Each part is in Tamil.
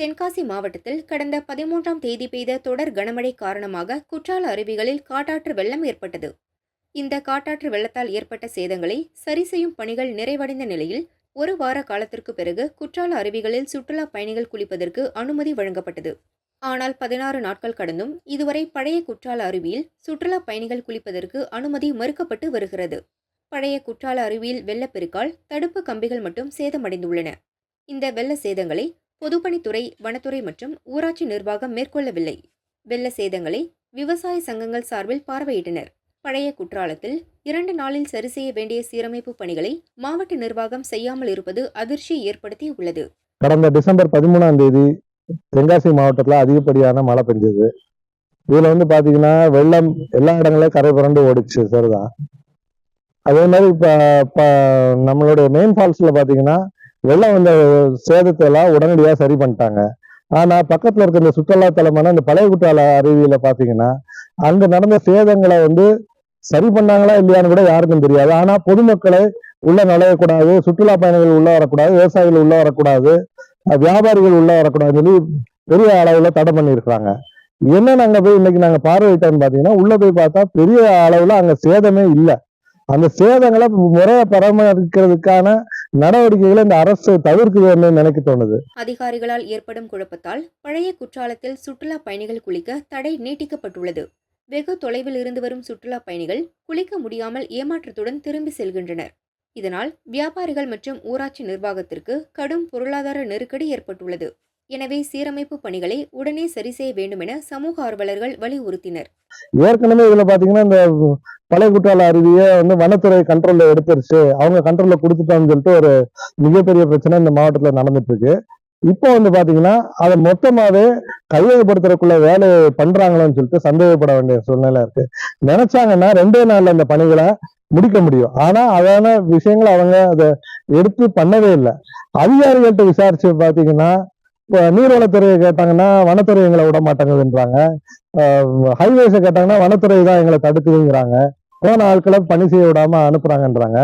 தென்காசி மாவட்டத்தில் கடந்த பதிமூன்றாம் தேதி பெய்த தொடர் கனமழை காரணமாக குற்றால அருவிகளில் காட்டாற்று வெள்ளம் ஏற்பட்டது. இந்த காட்டாற்று வெள்ளத்தால் ஏற்பட்ட சேதங்களை சரி செய்யும் பணிகள் நிறைவடைந்த நிலையில் ஒரு வார காலத்திற்கு பிறகு குற்றால அருவிகளில் சுற்றுலா பயணிகள் குளிப்பதற்கு அனுமதி வழங்கப்பட்டது. ஆனால் பதினாறு நாட்கள் கடந்தும் இதுவரை பழைய குற்றால அருவியில் சுற்றுலா பயணிகள் குளிப்பதற்கு அனுமதி மறுக்கப்பட்டு வருகிறது. பழைய குற்றால அருவியில் வெள்ளப்பெருக்கால் தடுப்பு கம்பிகள் மட்டும் சேதமடைந்துள்ளன. இந்த வெள்ள சேதங்களை பொதுப்பணித்துறை வனத்துறை மற்றும் ஊராட்சி நிர்வாகம் மேற்கொள்ளவில்லை. வெள்ள சேதங்களை விவசாய சங்கங்கள் சார்பில் பார்வையிட்டனர். பழைய குற்றாலத்தில் இரண்டு நாளில் சரி செய்ய வேண்டிய சீரமைப்பு பணிகளை மாவட்ட நிர்வாகம் செய்யாமல் இருப்பது அதிர்ச்சியை ஏற்படுத்தி உள்ளது. கடந்த டிசம்பர் பதிமூணாம் தேதி தென்காசி மாவட்டத்தில் அதிகப்படியான மழை பெஞ்சது. இதுல வந்து பாத்தீங்கன்னா வெள்ளம் எல்லா இடங்களையும் கரை புரண்டு ஓடிச்சு சரிதான். அதே மாதிரி இப்ப நம்மளுடைய மெயின் ஃபால்ஸ்ல பாத்தீங்கன்னா வெள்ளம் வந்த சேதத்தை எல்லாம் உடனடியாக சரி பண்ணிட்டாங்க. ஆனால் பக்கத்தில் இருக்க இந்த சுற்றுலா தலமான இந்த பழைய குற்றால அருவியில் பார்த்தீங்கன்னா அங்கே நடந்த சேதங்களை வந்து சரி பண்ணாங்களா இல்லையான்னு கூட யாருக்கும் தெரியாது. ஆனால் பொதுமக்களை உள்ள நுழையக்கூடாது சுற்றுலா பயணிகள் உள்ள வரக்கூடாது விவசாயிகள் உள்ள வரக்கூடாது வியாபாரிகள் உள்ள வரக்கூடாதுன்னு சொல்லி பெரிய அளவில் தடை பண்ணியிருக்கிறாங்க. என்ன நாங்கள் போய் இன்னைக்கு நாங்கள் பார்வையிட்டோம்னு பார்த்தீங்கன்னா உள்ள போய் பார்த்தா பெரிய அளவில் அங்கே சேதமே இல்லை. அந்த சேதங்களை முறையா பராமரிக்கிறதுக்கான நடவடிக்கைகளை இந்த அரசு தவிர்க்குதுன்னு நினைக்க தோணுது. அதிகாரிகளால் ஏற்படும் குழப்பத்தால் பழைய குற்றாலத்தில் சுற்றுலா பயணிகள் குளிக்க தடை நீட்டிக்கப்பட்டுள்ளது. வெகு தொலைவில் இருந்து வரும் சுற்றுலா பயணிகள் குளிக்க முடியாமல் ஏமாற்றத்துடன் திரும்பி செல்கின்றனர். இதனால் வியாபாரிகள் மற்றும் ஊராட்சி நிர்வாகத்திற்கு கடும் பொருளாதார நெருக்கடி ஏற்பட்டுள்ளது. எனவே சீரமைப்பு பணிகளை உடனே சரி செய்ய வேண்டும் என சமூக ஆர்வலர்கள் வலியுறுத்தினர். ஏற்கனவே இதுல பாத்தீங்கன்னா இந்த பழைய குற்றால அருவியை வந்து வனத்துறை கண்ட்ரோல்ல எடுத்துருச்சு. அவங்க கண்ட்ரோல்ல கொடுத்துட்டான்னு சொல்லிட்டு ஒரு மிகப்பெரிய பிரச்சனை இந்த மாவட்டத்துல நடந்துட்டு இருக்கு. இப்போ வந்து பாத்தீங்கன்னா அதை மொத்தமாவே கையகப்படுத்துறதுக்குள்ள வேலையை பண்றாங்களோன்னு சொல்லிட்டு சந்தேகப்பட வேண்டிய சூழ்நிலை இருக்கு. நினைச்சாங்கன்னா ரெண்டே நாள்ல இந்த பணிகளை முடிக்க முடியும். ஆனா அதான விஷயங்களை அவங்க அதை எடுத்து பண்ணவே இல்லை. அதிகாரிகள்கிட்ட விசாரிச்சு பாத்தீங்கன்னா இப்போ நீர்வளத்துறையை கேட்டாங்கன்னா வனத்துறை எங்களை விட மாட்டாங்குதுன்றாங்க ஹைவேஸை கேட்டாங்கன்னா வனத்துறை தான் எங்களை தடுக்குதுங்கிறாங்க. போன ஆட்களை பணி செய்ய விடாம அனுப்புறாங்கன்றாங்க.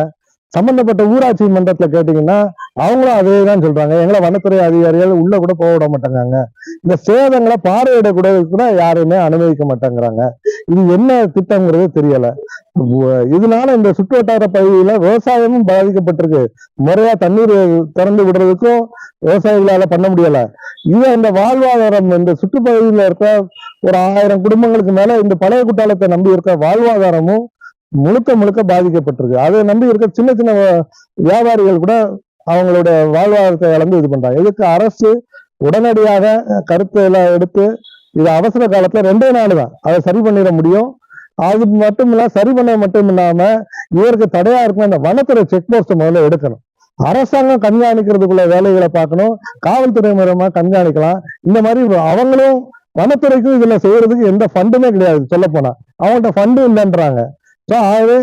சம்பந்தப்பட்ட ஊராட்சி மன்றத்துல கேட்டீங்கன்னா அவங்களும் அதே தான் சொல்றாங்க. எங்களை வனத்துறை அதிகாரிகள் உள்ள கூட போக விட மாட்டேங்கிறாங்க. இந்த சேதங்களை பார்வையிட கூட கூட யாருமே அனுமதிக்க மாட்டேங்கிறாங்க. இது என்ன திட்டங்கிறது தெரியல. இதனால இந்த சுற்றுவட்டார பகுதியில விவசாயமும் பாதிக்கப்பட்டிருக்கு. முறையா தண்ணீர் திறந்து விடுறதுக்கும் விவசாயிகளால பண்ண முடியல. இது இந்த வாழ்வாதாரம் இந்த சுற்றுப்பகுதியில இருக்க ஒரு ஆயிரம் குடும்பங்களுக்கு மேல இந்த பழைய குற்றாலத்தை நம்பி இருக்க வாழ்வாதாரமும் முழுக்க முழுக்க பாதிக்கப்பட்டிருக்கு. அதை நம்பி இருக்க சின்ன சின்ன வியாபாரிகள் கூட அவங்களோட வாழ்வாதாரத்தை இழந்து இது பண்றாங்க. இதுக்கு அரசு உடனடியாக கருத்து எல்லாம் எடுத்து இது அவசர காலத்துல ரெண்டே நாள் தான். அதை சரி பண்ணிட முடியும். அது மட்டும் இல்ல சரி பண்ண மட்டும் இல்லாம இவருக்கு தடையா இருக்கும் அந்த வனத்துறை செக் போஸ்ட் முதல்ல எடுக்கணும். அரசாங்கம் கண்காணிக்கிறதுக்குள்ள வேலைகளை பார்க்கணும். காவல்துறை மூலமா கண்காணிக்கலாம். இந்த மாதிரி அவங்களும் வனத்துறைக்கும் இதுல செய்யறதுக்கு எந்த ஃபண்டுமே கிடையாது. சொல்ல போனா. அவங்கள்ட்ட ஃபண்டு இல்லைன்றாங்க. ஸோ ஆகவே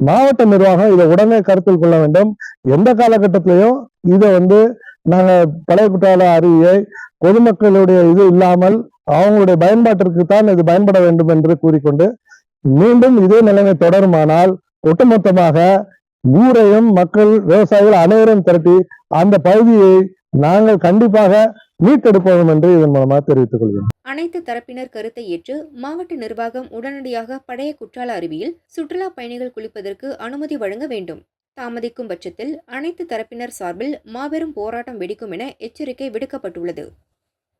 மாவட்ட நிர்வாகம் இதை உடனே கருத்தில் கொள்ள வேண்டும். எந்த காலகட்டத்திலையும் இதை வந்து நாங்கள் பழைய குற்றால அருவியை பொதுமக்களுடைய இது இல்லாமல் அவங்களுடைய பயன்பாட்டிற்கு தான் இது பயன்பட வேண்டும் என்று கூறிக்கொண்டு மீண்டும் இதே நிலைமை தொடருமானால் ஒட்டுமொத்தமாக ஊரையும் மக்கள் விவசாயிகள் அனைவரும் திரட்டி அந்த பகுதியை நாங்கள் கண்டிப்பாக மீட்டெடுப்போம் என்று இதன் மூலமாக தெரிவித்துக் கொள்கிறோம். அனைத்து தரப்பினர் கருத்தை ஏற்று மாவட்ட நிர்வாகம் உடனடியாக பழைய குற்றால அருவியில் சுற்றுலா பயணிகள் குளிப்பதற்கு அனுமதி வழங்க வேண்டும். தாமதிக்கும் பட்சத்தில் அனைத்து தரப்பினர் சார்பில் மாபெரும் போராட்டம் வெடிக்கும் என எச்சரிக்கை விடுக்கப்பட்டுள்ளது.